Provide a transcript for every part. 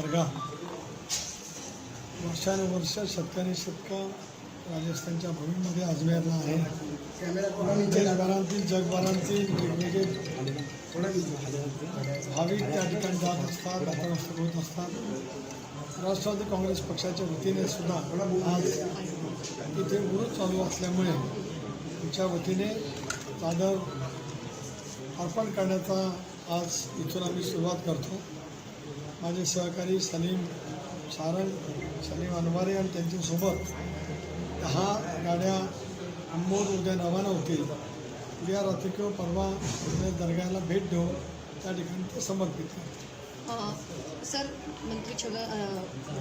दर्गा वर्षानुवर्ष शेतकरी शतका राजस्थानच्या भूमीमध्ये अजमेरला आहे. देशभरातील जगभरातील वेगवेगळे भाविक त्या ठिकाणी जात असतात नतमस्तक होत असतात. राष्ट्रवादी काँग्रेस पक्षाच्या वतीने सुद्धा आज तिथे उरूस चालू असल्यामुळे तुमच्या वतीने चादर अर्पण करण्याचा आज इथून आम्ही सुरुवात करतो. माझे सहकारी सलीम सारंग सलीम अनवारे आणि त्यांच्यासोबत दहा गाड्या अंबोर उद्या रवाना होतील. उद्या रात्री किंवा परवा दर्ग्याला भेट देऊन त्या ठिकाणी ते समर्पित करतील. सर मंत्री छगन अ,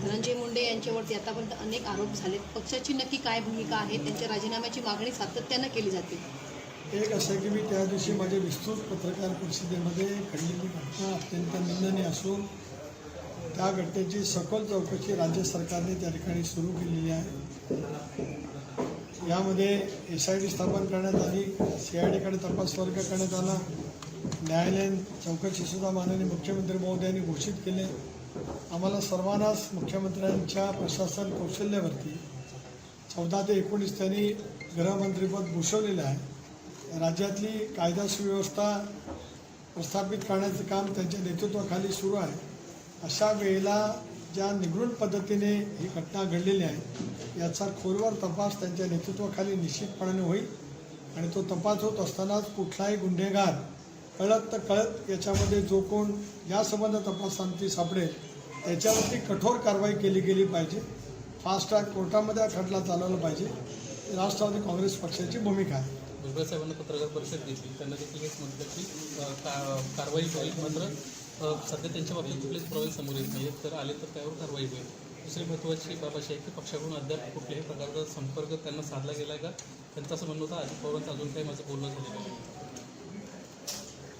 धनंजय मुंडे यांच्यावरती आतापर्यंत अनेक आरोप झालेत. पक्षाची नक्की काय भूमिका आहे? त्यांच्या राजीनाम्याची मागणी सातत्यानं केली जाते. एक असं आहे की मी त्या दिवशी माझ्या विस्तृत पत्रकार परिषदेमध्ये घडलेली घटना अत्यंत निंदनीय असून त्या घटनेची सखोल चौकशी राज्य सरकारने त्या ठिकाणी सुरू केलेली आहे. यामध्ये एस आय डी स्थापन करण्यात आली सी आय डीकडे तपास वर्ग करण्यात आला न्यायालयीन चौकशीसुद्धा माननीय मुख्यमंत्री महोदयांनी घोषित केले. आम्हाला सर्वांनाच मुख्यमंत्र्यांच्या प्रशासन कौशल्यावरती चौदा ते एकोणीस त्यांनी गृहमंत्रीपद भूषवलेलं आहे. राज्यातली कायदा सुव्यवस्था प्रस्थापित करण्याचं काम त्यांच्या नेतृत्वाखाली सुरू आहे. अशा वेळेला ज्या निगृढ पद्धतीने ही घटना घडलेली आहे याचा खोलवर तपास त्यांच्या नेतृत्वाखाली निश्चितपणाने होईल आणि तो तपास होत असतानाच कुठलाही गुन्हेगार कळत तर कळत याच्यामध्ये जो कोण या संबंध तपासांती सापडेल त्याच्यावरती कठोर कारवाई केली गेली पाहिजे. फास्ट ट्रॅक कोर्टामध्ये हा खटला चालवला पाहिजे. राष्ट्रवादी काँग्रेस पक्षाची भूमिका आहे. भुजबळ साहेबांना पत्रकार परिषद घेतली. त्यांना देखील हेच म्हटलं की कारवाई होईल मात्र सध्या त्यांच्या बाबतीत कुठलेच पुरावे समोर येत नाही तर आले तर त्यावर कारवाई होईल. दुसरी महत्त्वाची बाब अशी आहे की पक्षाकडून अद्याप कुठल्याही प्रकारचा संपर्क त्यांना साधला गेला आहे का? त्यांचं असं म्हणणं होतं अजित पवारांचं अजून काही माझं बोलणं झालेलं नाही.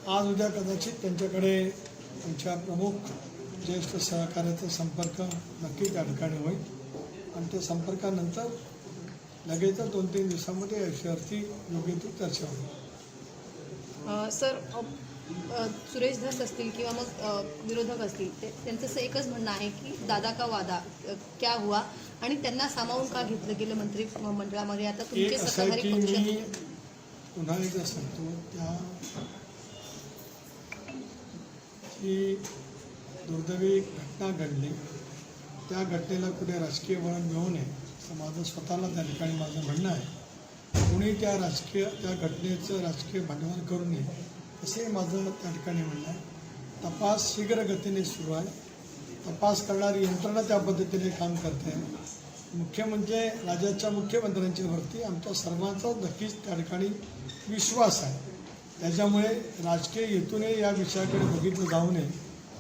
आज उद्या कदाचित त्यांच्याकडे आमच्या प्रमुख ज्येष्ठ सहकार्याचा संपर्क नक्की त्या ठिकाणी होईल. आणि त्या संपर्कानंतर लगेचच दोन तीन दिवसामध्ये या विषयावरती योग्य ती चर्चा होईल. अ, सर सुरेश धस असतील किंवा मग विरोधक असतील ते त्यांचं असं एकच म्हणणं आहे की दादा का वादा क्या हुआ? आणि त्यांना सामावून का घेतलं गेलं मंत्री मंडळामध्ये आता तुमचे सत्ताधारी पक्ष पुन्हा एकदा सांगतो त्या ही दुर्दैवी घटना घडली. त्या घटनेला कुठे राजकीय वळण मिळू नये असं माझं स्वतःला त्या ठिकाणी माझं म्हणणं आहे. कोणी त्या राजकीय त्या घटनेचं राजकीय भांडवल करू नये असे माझं त्या ठिकाणी म्हणणं आहे. तपास शीघ्र गतीने सुरू आहे. तपास करणारी यंत्रणा त्या पद्धतीने काम करते. मुख्य म्हणजे राज्याच्या मुख्यमंत्र्यांच्या वरती आमच्या सर्वांचा नक्कीच त्या ठिकाणी विश्वास आहे. त्याच्यामुळे राजकीय हेतूने या विषयाकडे बघितलं जाऊ नये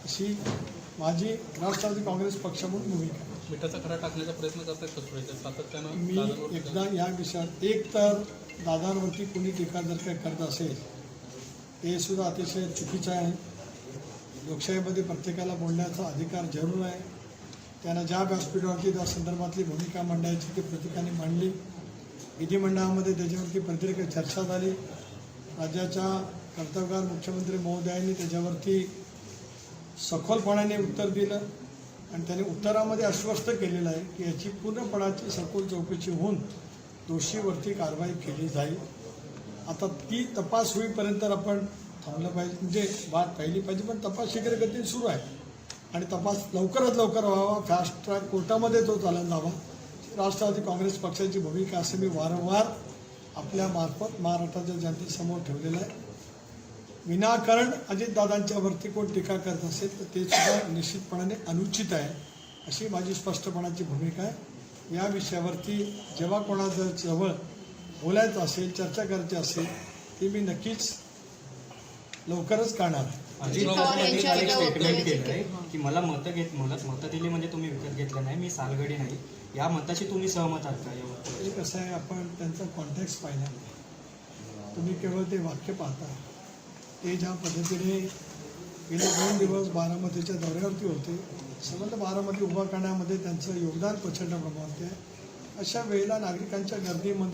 अशी माझी राष्ट्रवादी काँग्रेस पक्ष म्हणून भूमिका आहे. मिठाचा खडा टाकण्याचा प्रयत्न करतात सातत्यानं मी एकदा या विषयात एक तर दादांवरती कोणी टीका जर काही करत असेल हे सुद्धा अतिशय चुकीचं आहे. लोकशाहीमध्ये प्रत्येकाला बोलण्याचा अधिकार जरूर आहे. त्यांना ज्या व्यासपीठावरती त्या संदर्भातली भूमिका मांडायची ती प्रत्येकाने मांडली. विधिमंडळामध्ये त्याच्यावरती प्रत्येक चर्चा झाली. राज्याच्या कर्तव्यगार मुख्यमंत्री महोदयांनी त्याच्यावरती सखोलपणाने उत्तर दिलं आणि त्याने उत्तरामध्ये आश्वस्त केलेलं आहे की याची पूर्णपणाची सखोल चौकशी होऊन दोषीवरती कारवाई केली जाईल. आता ती तपास होईपर्यंत आपण थांबलं पाहिजे. म्हणजे वाट पाहिली पाहिजे पण तपास शीघ्र गतीने सुरू आहे. आणि तपास लवकरात लवकर व्हावा. फास्ट ट्रॅक कोर्टामध्ये तो चालायला हवा राष्ट्रवादी काँग्रेस पक्षाची भूमिका असं मी वारंवार आपल्या मार्फत महाराष्ट्राच्या जनतेसमोर ठेवलेलं आहे. विनाकारण अजितदादांच्यावरती कोण टीका करत असेल तर ते सुद्धा निश्चितपणाने अनुचित आहे अशी माझी स्पष्टपणाची भूमिका आहे. या विषयावरती जेव्हा कोणाचं जवळ बोलायचं असेल चर्चा करायची असेल ती मी नक्कीच लवकरच करणार. आहे अजित पवार यांच्या एक एका स्टेटमेंट वक्तव्याची केलं आहे. की मला मतं घेत मला मतं दिली म्हणजे तुम्ही विकत घेतलं नाही मी सालगडी नाही. या मताशी तुम्ही सहमत आहात का? या वक्तव्याशी? एक कसं आहे आपण त्यांचा कॉन्टॅक्ट पाहिला तुम्ही केवळ ते वाक्य पाहता. ते ज्या पद्धतीने गेले दोन दिवस बारामतीच्या दौऱ्यावरती होते संबंध बारामती उभा करण्यामध्ये त्यांचं योगदान प्रचंड प्रमाणात आहे. अशा वेळेला नागरिकांच्या गर्दीमध्ये